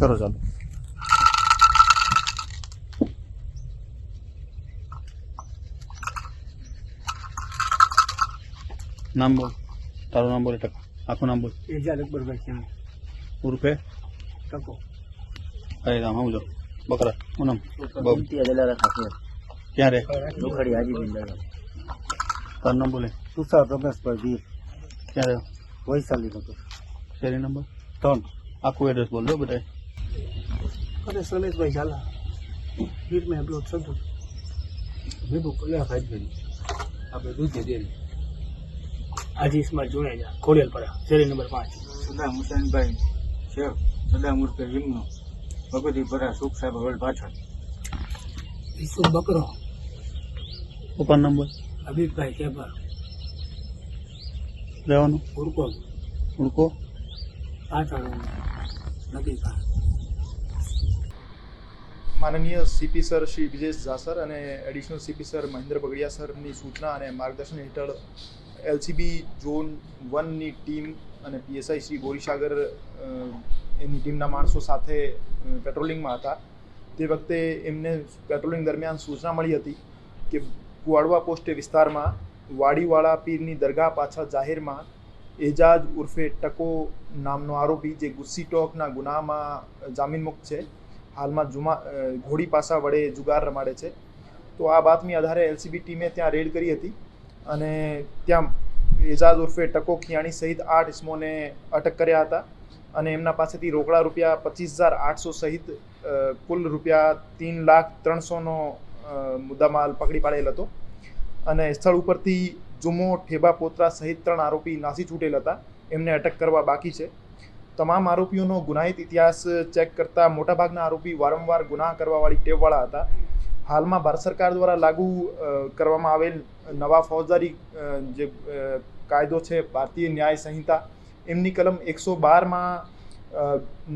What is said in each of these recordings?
કરો ચાલો. નામ બોલ. તારું નામ બોલ ટક આખું નામ બોલ. એજાજ અકબરભાઈ ક્યાં ઉર્ફે ટકો. અરે રામ સમજો બકરા શું નામ? ક્યાં રે? લોખડી હાજીબીન દલાલ તારું નામ બોલે. તુષાર રમેશભાઈ વીર. ક્યાં રે વૈશાલી નગર. શેરી નંબર? ત્રણ. આખું એડ્રેસ બોલ દો બધા અને રમેશભાઈ ઝાલા વીર મેં બ્લોક સદુ વિભુ કલ્યા ભાઈ આપણે દૂધ ડેરી આજે ઇસ્માલ જોડેજા ખોડિયાલપરા શેરી નંબર પાંચ. સદામ હુસેનભાઈ શેખ સદામ ઉર્ફે હિમનો ભગવતીપરા સુખ સાહેબ હવેલ પાછળ. ઈસુ બકરો. પપ્પાનું નંબર? હબીબભાઈ કેબર. રહેવાનું ઉર્કો ઉડકો? પાટણ નદી પાર માનનીય સીપી સર શ્રી વિજેશ જાસર અને additional CP sir Mahendra Bagadiya સરની સૂચના અને માર્ગદર્શન હેઠળ એલસીબી ઝોન વનની ટીમ અને પીએસઆઈ શ્રી ગોરીસાગર એની ટીમના માણસો સાથે પેટ્રોલિંગમાં હતા. તે વખતે એમને પેટ્રોલિંગ દરમિયાન સૂચના મળી હતી કે કુવાડવા પોસ્ટે વિસ્તારમાં વાડીવાળા પીરની દરગાહ પાછળ જાહેરમાં એજાજ ઉર્ફે ટકો નામનો આરોપી જે ગુસ્સી ટોકના ગુનામાં જામીનમુક્ત છે. હાલમાં જુમા ઘોડી પાસા વડે જુગાર રમાડે છે. તો આ બાતમી આધારે એલસીબી ટીમે ત્યાં રેડ કરી હતી અને ત્યાં એજાજ ઉર્ફે ટકો ખિયાણી સહિત આઠ ઇસમોને અટક કર્યા હતા અને એમના પાસેથી રોકડા રૂપિયા પચીસ હજાર આઠસો સહિત કુલ રૂપિયા ત્રણ લાખ ત્રણસોનો મુદ્દામાલ પકડી પાડેલ હતો. અને સ્થળ ઉપરથી જુમો ઠેબા પોતરા સહિત ત્રણ આરોપી નાસી છૂટેલ હતા. એમને અટક કરવા બાકી છે. તમામ આરોપીઓનો ગુનાહિત ઇતિહાસ ચેક કરતા મોટાભાગના આરોપી વારંવાર ગુનાહ કરવાવાળી ટેવવાળા હતા. હાલમાં ભારત સરકાર દ્વારા લાગુ કરવામાં આવેલ નવા ફૌજદારી જે કાયદો છે, ભારતીય ન્યાય સંહિતા, એમની કલમ એકસો બારમાં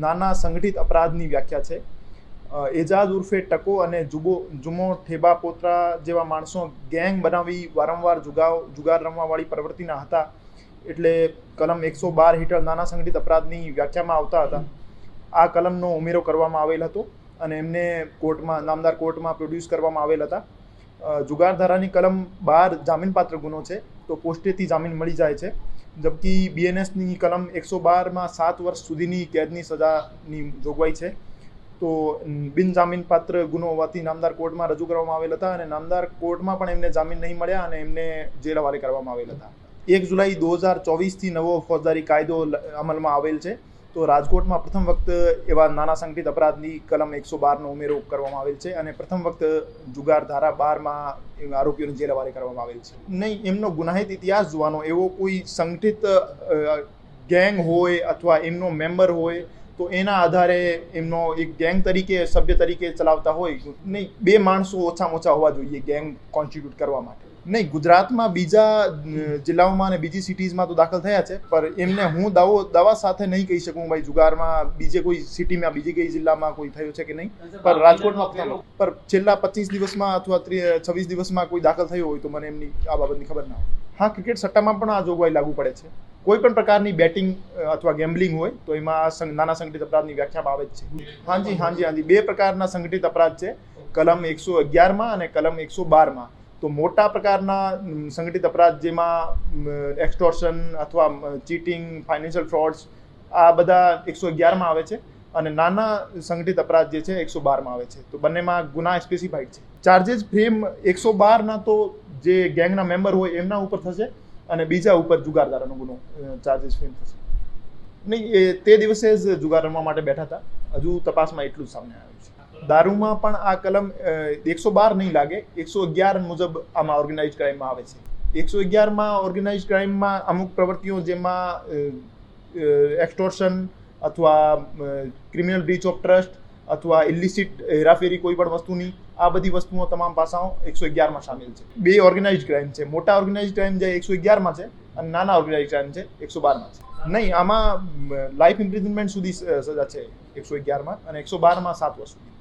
નાના સંગઠિત અપરાધની વ્યાખ્યા છે. એજાજ ઉર્ફે ટકો અને જુબો, જુમો ઠેબા પોતરા જેવા માણસો ગેંગ બનાવી વારંવાર જુગાવ, જુગાર રમવાવાળી પ્રવૃત્તિના હતા. એટલે કલમ એકસો બાર હેઠળ નાના સંગઠિત અપરાધની વ્યાખ્યામાં આવતા હતા. આ કલમનો ઉમેરો કરવામાં આવેલ હતો અને એમને કોર્ટમાં, નામદાર કોર્ટમાં પ્રોડ્યુસ કરવામાં આવેલ હતા. જુગાર ધારાની કલમ બાર જામીનપાત્ર ગુનો છે, તો પોસ્ટેથી જામીન મળી જાય છે. જબકી બીએનએસની કલમ એકસો બારમાં સાત વર્ષ સુધીની કેદની સજાની જોગવાઈ છે. તો બિનજામીનપાત્ર ગુનો હોવાથી નામદાર કોર્ટમાં રજૂ કરવામાં આવેલ હતા અને નામદાર કોર્ટમાં પણ એમને જામીન નહીં મળ્યા અને એમને જેલ હવાલે કરવામાં આવેલ હતા. એક જુલાઈ દો હજાર ચોવીસથી નવો ફોજદારી કાયદો અમલમાં આવેલ છે. તો રાજકોટમાં પ્રથમ વખત એવા નાના સંગઠિત અપરાધની કલમ એકસો બારનો ઉમેરો કરવામાં આવેલ છે અને પ્રથમ વખત જુગાર ધારા બારમાં એવા જેલવારી જેલ કરવામાં આવેલ છે. નહીં, એમનો ગુનાહિત ઇતિહાસ જોવાનો, એવો કોઈ સંગઠિત ગેંગ હોય અથવા એમનો મેમ્બર હોય, તો એના આધારે એમનો એક ગેંગ તરીકે, સભ્ય તરીકે ચલાવતા હોય. નહીં, બે માણસો ઓછામાં ઓછા હોવા જોઈએ ગેંગ કોન્સ્ટિટ્યુટ કરવા માટે. નહીં ગુજરાતમાં બીજા જિલ્લાઓમાં અને બીજી સિટીઝમાં તો દાખલ થયા છે પણ એમને હું દાવો દાવા સાથે નહીં કહી શકું ભાઈ જુગારમાં બીજે કોઈ સિટીમાં બીજી કઈ જિલ્લામાં કોઈ થયો છે કે નહીં પણ રાજકોટમાં. પર છેલ્લા પચીસ દિવસમાં અથવા છવ્વીસ દિવસમાં કોઈ દાખલ થયો હોય તો મને એમની આ બાબતની ખબર ના હોય. હા ક્રિકેટ સટ્ટામાં પણ આ જોગવાઈ લાગુ પડે છે. કોઈ પણ પ્રકારની બેટિંગ અથવા ગેમ્બલિંગ હોય તો એમાં નાના સંગઠિત અપરાધની વ્યાખ્યામાં આવે જ છે. હાજી હાજી હાજી. બે પ્રકારના સંગઠિત અપરાધ છે. કલમ એકસો અગિયારમાં અને કલમ એકસો બારમાં. તો મોટા પ્રકારના સંગઠિત અપરાધ જેમાં એક્સટોર્શન અથવા ચીટિંગ ફાઇનાન્શિયલ ફ્રોડ્સ આ બધા એકસો અગિયારમાં આવે છે અને નાના સંગઠિત અપરાધ જે છે એકસો બારમાં આવે છે. તો બંનેમાં ગુના સ્પેસિફાઈડ છે. ચાર્જેસ ફ્રેમ એકસો બારના તો જે ગેંગના મેમ્બર હોય એમના ઉપર થશે અને બીજા ઉપર જુગારદારનો ગુનો ચાર્જેસ ફ્રેમ થશે. નહીં, એ તે દિવસે જ જુગાર રમવા માટે બેઠા હતા. હજુ તપાસમાં એટલું જ સામે આવ્યું છે. દારૂમાં પણ આ કલમ એકસો બાર નહીં લાગે, એકસો અગિયાર મુજબ આમાં ઓર્ગેનાઇઝ ક્રાઇમમાં આવે છે. એકસો અગિયારમાં ઓર્ગેનાઇઝ ક્રાઇમમાં અમુક પ્રવૃત્તિઓ જેમાં એક્સટોર્શન અથવા ક્રિમિનલ બ્રીચ ઓફ ટ્રસ્ટ અથવા ઇલિસિટ હેરાફેરી કોઈ પણ વસ્તુની આ બધી વસ્તુઓ તમામ પાસાઓ એકસો અગિયારમાં સામેલ છે. બે ઓર્ગેનાઇઝ ક્રાઇમ છે. મોટા ઓર્ગેનાઇઝ ક્રાઇમ જે એકસો અગિયારમાં છે અને નાના ઓર્ગેનાઇઝ ક્રાઇમ છે એકસો બારમાં છે. નહીં, આમાં લાઈફ ઇમ્પ્રિઝનમેન્ટ સુધી સજા છે એકસો અગિયારમાં અને એકસો બારમાં સાત વર્ષ સુધી.